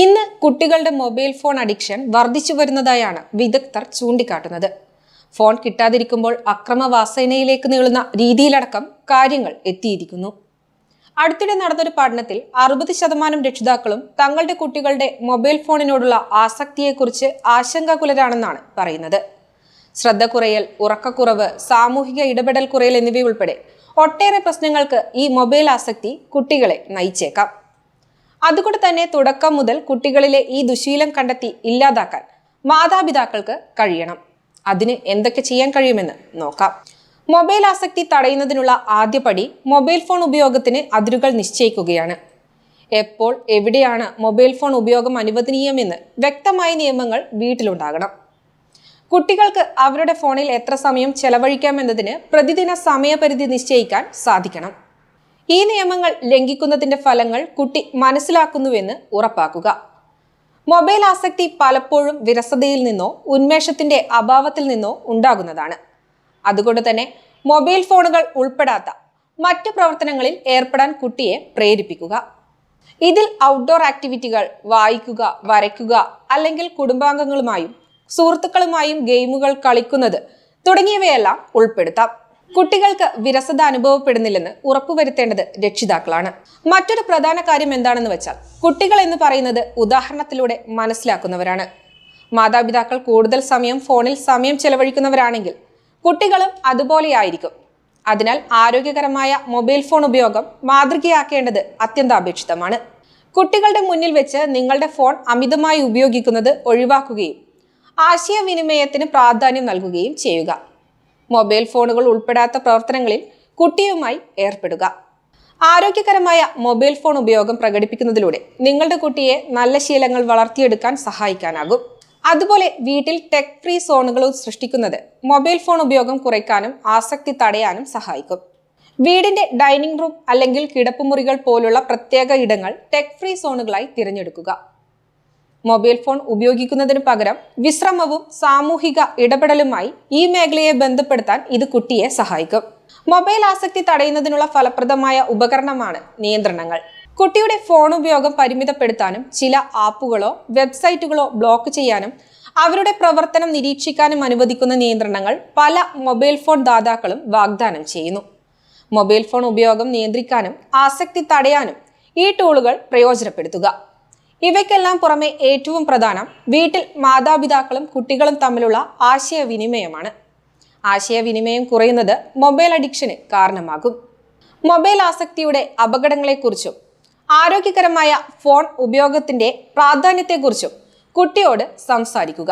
ഇന്ന് കുട്ടികളുടെ mobile phone addiction വർദ്ധിച്ചു വരുന്നതായാണ് വിദഗ്ധർ ചൂണ്ടിക്കാട്ടുന്നത്. ഫോൺ കിട്ടാതിരിക്കുമ്പോൾ അക്രമവാസനയിലേക്ക് നീളുന്ന രീതിയിലടക്കം കാര്യങ്ങൾ എത്തിയിരിക്കുന്നു. അടുത്തിടെ നടന്നൊരു പഠനത്തിൽ അറുപത് ശതമാനം രക്ഷിതാക്കളും തങ്ങളുടെ കുട്ടികളുടെ മൊബൈൽ ഫോണിനോടുള്ള ആസക്തിയെക്കുറിച്ച് ആശങ്കാകുലരാണെന്നാണ് പറയുന്നത്. ശ്രദ്ധ കുറയൽ ഉറക്കക്കുറവ് സാമൂഹിക ഇടപെടൽ കുറയൽ എന്നിവയുൾപ്പെടെ ഒട്ടേറെ പ്രശ്നങ്ങൾക്ക് ഈ മൊബൈൽ ആസക്തി കുട്ടികളെ നയിച്ചേക്കാം. അതുകൊണ്ട് തന്നെ തുടക്കം മുതൽ കുട്ടികളിലെ ഈ ദുശീലം കണ്ടെത്തി ഇല്ലാതാക്കാൻ മാതാപിതാക്കൾക്ക് കഴിയണം. അതിന് എന്തൊക്കെ ചെയ്യാൻ കഴിയുമെന്ന് നോക്കാം. മൊബൈൽ ആസക്തി തടയുന്നതിനുള്ള ആദ്യപടി മൊബൈൽ ഫോൺ ഉപയോഗത്തിന് അതിരുകൾ നിശ്ചയിക്കുകയാണ്. എപ്പോൾ എവിടെയാണ് മൊബൈൽ ഫോൺ ഉപയോഗം അനുവദനീയമെന്ന് വ്യക്തമായ നിയമങ്ങൾ വീട്ടിലുണ്ടാകണം. കുട്ടികൾക്ക് അവരുടെ ഫോണിൽ എത്ര സമയം ചെലവഴിക്കാമെന്നതിന് പ്രതിദിന സമയപരിധി നിശ്ചയിക്കാൻ സാധിക്കണം. ഈ നിയമങ്ങൾ ലംഘിക്കുന്നതിന്റെ ഫലങ്ങൾ കുട്ടി മനസ്സിലാക്കുന്നുവെന്ന് ഉറപ്പാക്കുക. മൊബൈൽ ആസക്തി പലപ്പോഴും വിരസതയിൽ നിന്നോ ഉന്മേഷത്തിന്റെ അഭാവത്തിൽ നിന്നോ ഉണ്ടാകുന്നതാണ്. അതുകൊണ്ട് തന്നെ മൊബൈൽ ഫോണുകൾ ഉൾപ്പെടാത്ത മറ്റു പ്രവർത്തനങ്ങളിൽ ഏർപ്പെടാൻ കുട്ടിയെ പ്രേരിപ്പിക്കുക. ഇതിൽ ഔട്ട്ഡോർ ആക്ടിവിറ്റികൾ വായിക്കുക വരയ്ക്കുക അല്ലെങ്കിൽ കുടുംബാംഗങ്ങളുമായും സുഹൃത്തുക്കളുമായും ഗെയിമുകൾ കളിക്കുന്നത് തുടങ്ങിയവയെല്ലാം ഉൾപ്പെടുത്താം. കുട്ടികൾക്ക് വിരസത അനുഭവപ്പെടുന്നില്ലെന്ന് ഉറപ്പുവരുത്തേണ്ടത് രക്ഷിതാക്കളാണ്. മറ്റൊരു പ്രധാന കാര്യം എന്താണെന്ന് വെച്ചാൽ കുട്ടികൾ എന്ന് പറയുന്നത് ഉദാഹരണത്തിലൂടെ മനസ്സിലാക്കുന്നവരാണ്. മാതാപിതാക്കൾ കൂടുതൽ സമയം ഫോണിൽ സമയം ചെലവഴിക്കുന്നവരാണെങ്കിൽ കുട്ടികളും അതുപോലെയായിരിക്കും അതിനാൽ ആരോഗ്യകരമായ മൊബൈൽ ഫോൺ ഉപയോഗം മാതൃകയാക്കേണ്ടത് അത്യന്താപേക്ഷിതമാണ്. കുട്ടികളുടെ മുന്നിൽ വെച്ച് നിങ്ങളുടെ ഫോൺ അമിതമായി ഉപയോഗിക്കുന്നത് ഒഴിവാക്കുകയും ആശയവിനിമയത്തിന് പ്രാധാന്യം നൽകുകയും ചെയ്യുക. മൊബൈൽ ഫോണുകൾ ഉൾപ്പെടാത്ത പ്രവർത്തനങ്ങളിൽ കുട്ടിയുമായി ഏർപ്പെടുക. ആരോഗ്യകരമായ മൊബൈൽ ഫോൺ ഉപയോഗം പ്രകടിപ്പിക്കുന്നതിലൂടെ നിങ്ങളുടെ കുട്ടിയെ നല്ല ശീലങ്ങൾ വളർത്തിയെടുക്കാൻ സഹായിക്കാനാകും. അതുപോലെ വീട്ടിൽ ടെക് ഫ്രീ സോണുകൾ സൃഷ്ടിക്കുന്നത് മൊബൈൽ ഫോൺ ഉപയോഗം കുറയ്ക്കാനും ആസക്തി തടയാനും സഹായിക്കും. വീടിന്റെ ഡൈനിങ് റൂം അല്ലെങ്കിൽ കിടപ്പുമുറികൾ പോലുള്ള പ്രത്യേക ഇടങ്ങൾ ടെക് ഫ്രീ സോണുകളായി തിരഞ്ഞെടുക്കുക. മൊബൈൽ ഫോൺ ഉപയോഗിക്കുന്നതിന് പകരം വിശ്രമവും സാമൂഹിക ഇടപെടലുമായി ഈ മേഖലയെ ബന്ധപ്പെടുത്താൻ ഇത് കുട്ടിയെ സഹായിക്കും. മൊബൈൽ ആസക്തി തടയുന്നതിനുള്ള ഫലപ്രദമായ ഉപകരണമാണ് നിയന്ത്രണങ്ങൾ. കുട്ടിയുടെ ഫോൺ ഉപയോഗം പരിമിതപ്പെടുത്താനും ചില ആപ്പുകളോ വെബ്സൈറ്റുകളോ ബ്ലോക്ക് ചെയ്യാനും അവരുടെ പ്രവർത്തനം നിരീക്ഷിക്കാനും അനുവദിക്കുന്ന നിയന്ത്രണങ്ങൾ പല മൊബൈൽ ഫോൺ ദാതാക്കളും വാഗ്ദാനം ചെയ്യുന്നു. മൊബൈൽ ഫോൺ ഉപയോഗം നിയന്ത്രിക്കാനും ആസക്തി തടയാനും ഈ ടൂളുകൾ പ്രയോജനപ്പെടുത്തുക. ഇവയ്ക്കെല്ലാം പുറമെ ഏറ്റവും പ്രധാനം വീട്ടിൽ മാതാപിതാക്കളും കുട്ടികളും തമ്മിലുള്ള ആശയവിനിമയമാണ്. ആശയവിനിമയം കുറയുന്നത് മൊബൈൽ അഡിക്ഷന് കാരണമാകും. മൊബൈൽ ആസക്തിയുടെ അപകടങ്ങളെക്കുറിച്ചും ആരോഗ്യകരമായ ഫോൺ ഉപയോഗത്തിന്റെ പ്രാധാന്യത്തെക്കുറിച്ചും കുട്ടിയോട് സംസാരിക്കുക.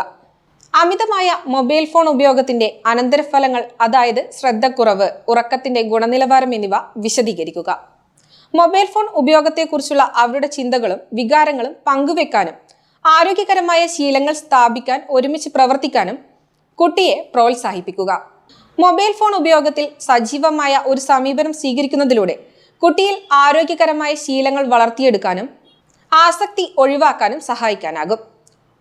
അമിതമായ മൊബൈൽ ഫോൺ ഉപയോഗത്തിന്റെ അനന്തരഫലങ്ങൾ അതായത് ശ്രദ്ധക്കുറവ് ഉറക്കത്തിന്റെ ഗുണനിലവാരം എന്നിവ വിശദീകരിക്കുക. മൊബൈൽ ഫോൺ ഉപയോഗത്തെക്കുറിച്ചുള്ള അവരുടെ ചിന്തകളും വികാരങ്ങളും പങ്കുവെക്കാനും ആരോഗ്യകരമായ ശീലങ്ങൾ സ്ഥാപിക്കാൻ ഒരുമിച്ച് പ്രവർത്തിക്കാനും കുട്ടിയെ പ്രോത്സാഹിപ്പിക്കുക. മൊബൈൽ ഫോൺ ഉപയോഗത്തിൽ സജീവമായ ഒരു സമീപനം സ്വീകരിക്കുന്നതിലൂടെ കുട്ടിയിൽ ആരോഗ്യകരമായ ശീലങ്ങൾ വളർത്തിയെടുക്കാനും ആസക്തി ഒഴിവാക്കാനും സഹായിക്കാനാകും.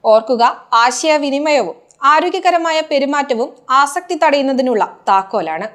ഓർക്കുക ആശയവിനിമയവും ആരോഗ്യകരമായ പെരുമാറ്റവും ആസക്തി തടയുന്നതിനുള്ള താക്കോലാണ്.